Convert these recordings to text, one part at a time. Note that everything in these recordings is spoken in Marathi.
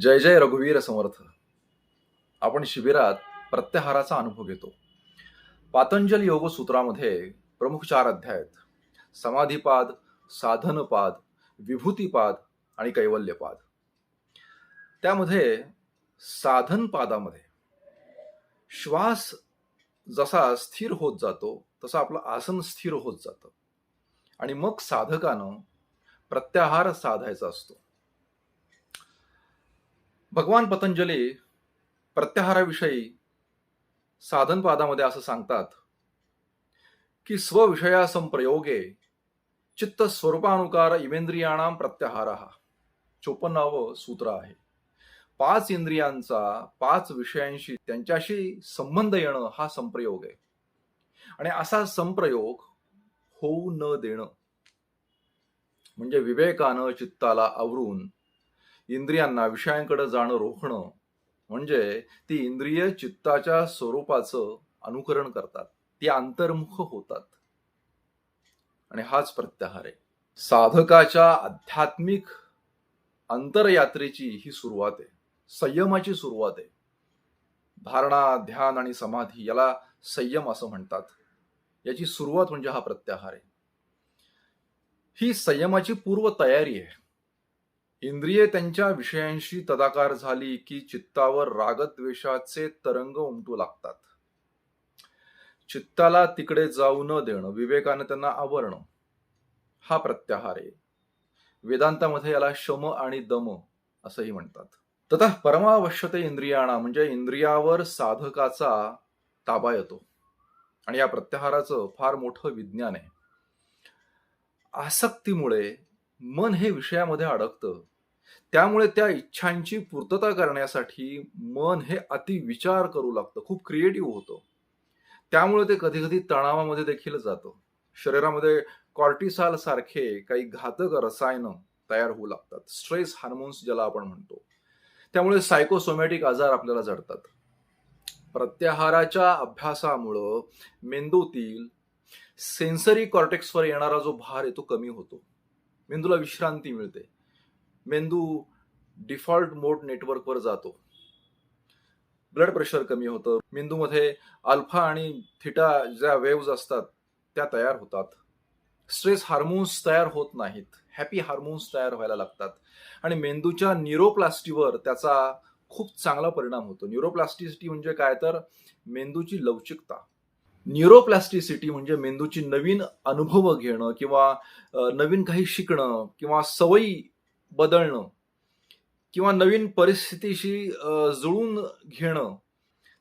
जय जय रघुवीर समर्थ. आपण शिबिरात प्रत्याहाराचा अनुभव घेतो. पातंजल योग सूत्रामध्ये प्रमुख चार अध्याय आहेत. समाधीपाद साधनपाद विभूतीपाद आणि कैवल्यपाद. त्यामध्ये साधनपादामध्ये श्वास जसा स्थिर होत जातो तसं आपलं आसन स्थिर होत जातं. आणि मग साधकानं प्रत्याहार साधायचा असतो. भगवान पतंजली प्रत्याहाराविषयी साधनपादामध्ये असं सांगतात की स्वविषया संप्रयोगे चित्त स्वरूपानुकार इमेंद्रियाणाम प्रत्याहार. चोपन्नावं सूत्र आहे. पाच इंद्रियांचा पाच विषयांशी त्यांच्याशी संबंध येणं हा संप्रयोग आहे. आणि असा संप्रयोग होऊ न देणं. म्हणजे विवेकानं चित्ताला आवरून इंद्रियांना विषयांकडे जाणं रोखणं म्हणजे ती इंद्रिय चित्ताच्या स्वरूपाचं अनुकरण करतात. ती अंतर्मुख होतात. आणि हाच प्रत्याहार आहे. साधकाच्या आध्यात्मिक अंतरयात्रेची ही सुरुवात आहे. संयमाची सुरुवात आहे. धारणा ध्यान आणि समाधी याला संयम असं म्हणतात. याची सुरुवात म्हणजे हा प्रत्याहार आहे. ही संयमाची पूर्व तयारी आहे. इंद्रिये त्यांच्या विषयांशी तदाकार झाली की चित्तावर रागद्वेषाचे तरंग उमटू लागतात. चित्ताला तिकडे जाऊ न देणं विवेकानं त्यांना आवरणं हा प्रत्याहार आहे. वेदांतामध्ये याला शम आणि दम असंही म्हणतात. तथा परमावश्यते इंद्रियाणा म्हणजे इंद्रियावर साधकाचा ताबा येतो. आणि या प्रत्याहाराचं फार मोठं विज्ञान आहे. आसक्तीमुळे मन हे विषयामध्ये अडकतं. त्यामुळे त्या इच्छांची पूर्तता करण्यासाठी मन हे अति विचार करू लागतं खूप क्रिएटिव्ह होतं. त्यामुळे ते कधी कधी तणावामध्ये देखील जातं. शरीरामध्ये कॉर्टिसाल सारखे काही घातक रसायनं तयार होऊ लागतात. स्ट्रेस हार्मोन्स ज्याला आपण म्हणतो. त्यामुळे सायकोसोमॅटिक आजार आपल्याला जडतात. प्रत्याहाराच्या अभ्यासामुळं मेंदूतील सेन्सरी कॉर्टेक्सवर येणारा जो भार आहे तो कमी होतो. मेंदूला विश्रांती मिळते. मेंदू डिफॉल्ट मोड नेटवर्कवर जातो. ब्लड प्रेशर कमी होतं. मेंदूमध्ये अल्फा आणि थिटा ज्या वेव्ज असतात त्या तयार होतात. स्ट्रेस हार्मोन्स तयार होत नाहीत. हॅपी हार्मोन्स तयार व्हायला लागतात. आणि मेंदूच्या न्यूरोप्लास्टीवर त्याचा खूप चांगला परिणाम होतो. न्यूरोप्लास्टिसिटी म्हणजे काय? तर मेंदूची लवचिकता. न्यूरोप्लास्टिसिटी म्हणजे मेंदूची नवीन अनुभव घेणं किंवा नवीन काही शिकणं किंवा सवयी बदलणं किंवा नवीन परिस्थितीशी जुळून घेणं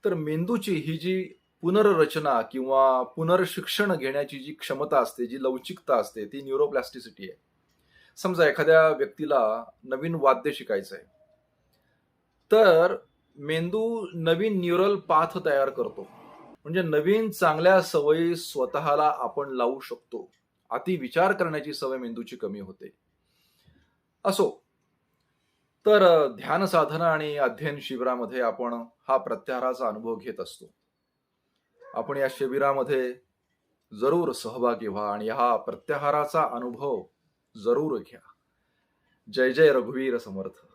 तर मेंदूची ही जी पुनर्रचना किंवा पुनर्शिक्षण घेण्याची जी क्षमता असते जी लवचिकता असते ती न्यूरोप्लास्टिसिटी आहे. समजा एखाद्या व्यक्तीला नवीन वाद्य शिकायचं आहे तर मेंदू नवीन न्यूरल पाथ तयार करतो. म्हणजे नवीन चांगल्या सवयी स्वतःला आपण लावू शकतो. अति विचार करण्याची सवय मेंदूची कमी होते. असो. तर ध्यान साधना आणि अध्ययन शिबिरामध्ये आपण हा प्रत्याहाराचा अनुभव घेत असतो. आपण या शिबिरामध्ये जरूर सहभागी व्हा आणि हा प्रत्याहाराचा अनुभव जरूर घ्या. जय जय रघुवीर समर्थ.